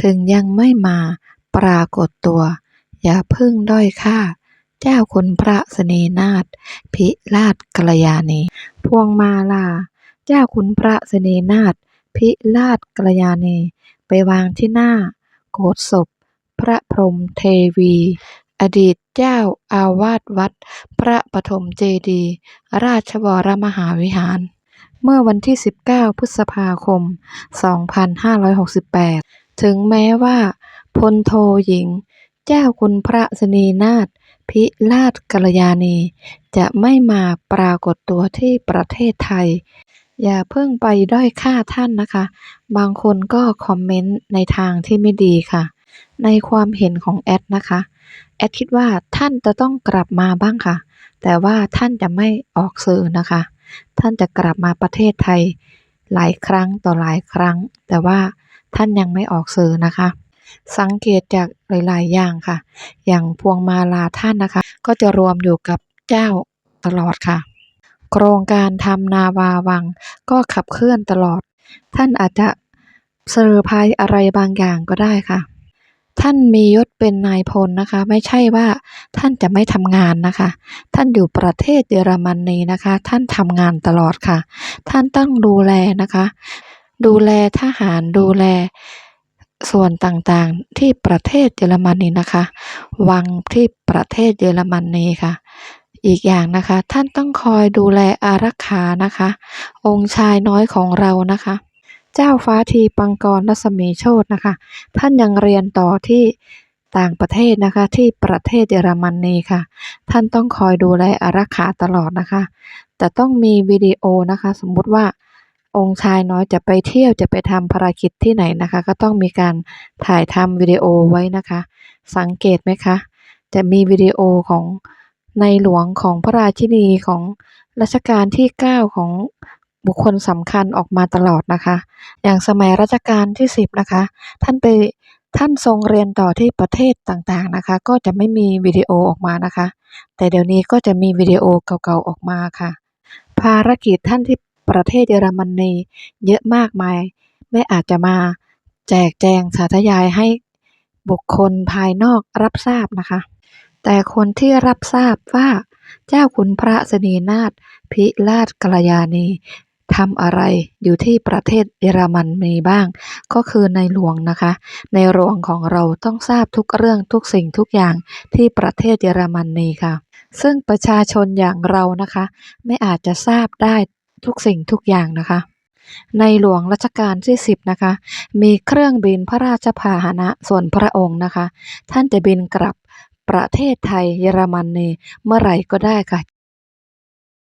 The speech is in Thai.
ถึงยังไม่มาปรากฏตัว อย่าพิ่งด้อยค่า เจ้าคุณพระสนีนาถพิราชกัลยาณี พวงมาลา เจ้าคุณพระสนีนาถพิราชกัลยาณี ไปวางที่หน้า โกฐศพ พระพรหมเทวี อดีตเจ้าอาวาสวัด พระปฐมเจดี ราชวรมหาวิหาร เมื่อวันที่ 19 พฤษภาคม 2568 ถึงแม้ว่าพลโทหญิง เจ้าคุณพระสนีนาถพิราชกัลยาณี จะไม่มาปรากฏตัวที่ประเทศไทย อย่าเพิ่งไปด้อยค่าท่านนะคะ บางคนก็คอมเมนต์ในทางที่ไม่ดีค่ะ ในความเห็นของแอดนะคะ แอดคิดว่าท่านจะต้องกลับมาบ้างค่ะ แต่ว่าท่านจะไม่ออกสื่อนะคะ ท่านจะกลับมาประเทศไทยหลายครั้งต่อหลายครั้ง แต่ว่าท่านยังไม่ออกสื่อนะคะ สังเกตจากหลาย ๆ อย่างค่ะ อย่างพวงมาลาท่านนะคะ ก็จะรวมอยู่กับเจ้าตลอดค่ะ โครงการทำนาวาวังก็ขับเคลื่อนตลอด ท่านอาจจะเซอร์ไพรส์อะไรบางอย่างก็ได้ค่ะ ท่านมียศเป็นนายพลนะคะ ไม่ใช่ว่าท่านจะไม่ทำงานนะคะ ท่านอยู่ประเทศเยอรมนีนะคะ ท่านทำงานตลอดค่ะ ท่านต้องดูแลนะคะ ดูแลทหารดูแลส่วนต่างๆที่ประเทศเยอรมนีนะคะ วังที่ประเทศเยอรมนีค่ะ อีกอย่างนะคะ ท่านต้องคอยดูแลอารักขานะคะ องค์ชายน้อยของเรานะคะ เจ้าฟ้าทีปังกรรัศมีโชตนะคะ ท่านยังเรียนต่อที่ต่างประเทศนะคะที่ประเทศเยอรมนีค่ะ ท่านต้องคอยดูแลอารักขาตลอดนะคะ แต่ต้องมีวิดีโอนะคะ สมมุติว่าองค์ชายน้อยจะไปเที่ยวจะไปทำภารกิจที่ไหนนะคะ ก็ต้องมีการถ่ายทำวิดีโอไว้นะคะ สังเกตไหมคะ จะมีวิดีโอของในหลวงของพระราชินีของรัชกาลที่ 9 ของ บุคคลสำคัญออกมาตลอดนะคะ อย่างสมัยรัชกาลที่ 10 นะคะ ท่านไปท่านทรงเรียนต่อที่ประเทศต่างๆนะคะ ก็จะไม่มีวิดีโอออกมานะคะ แต่เดี๋ยวนี้ก็จะมีวิดีโอเก่าๆออกมาค่ะ ภารกิจท่านที่ประเทศเยอรมนีเยอะมากมาย ไม่อาจจะมาแจกแจงสาธยายให้บุคคลภายนอกรับทราบนะคะ แต่คนที่รับทราบว่าเจ้าคุณพระสนีนาถพิราชกัลยาณี ทำอะไรอยู่ที่ประเทศเยอรมนีบ้าง ก็คือในหลวงนะคะ ในหลวงของเราต้องทราบทุกเรื่องทุกสิ่งทุกอย่างที่ประเทศเยอรมนีค่ะ ซึ่งประชาชนอย่างเรานะคะ ไม่อาจจะทราบได้ทุกสิ่งทุกอย่างนะคะ ในหลวงรัชกาลที่ 10 นะคะ มีเครื่องบินพระราชพาหนะส่วนพระองค์นะคะ ท่านจะบินกลับประเทศไทยเยอรมนีเมื่อไหร่ก็ได้ค่ะ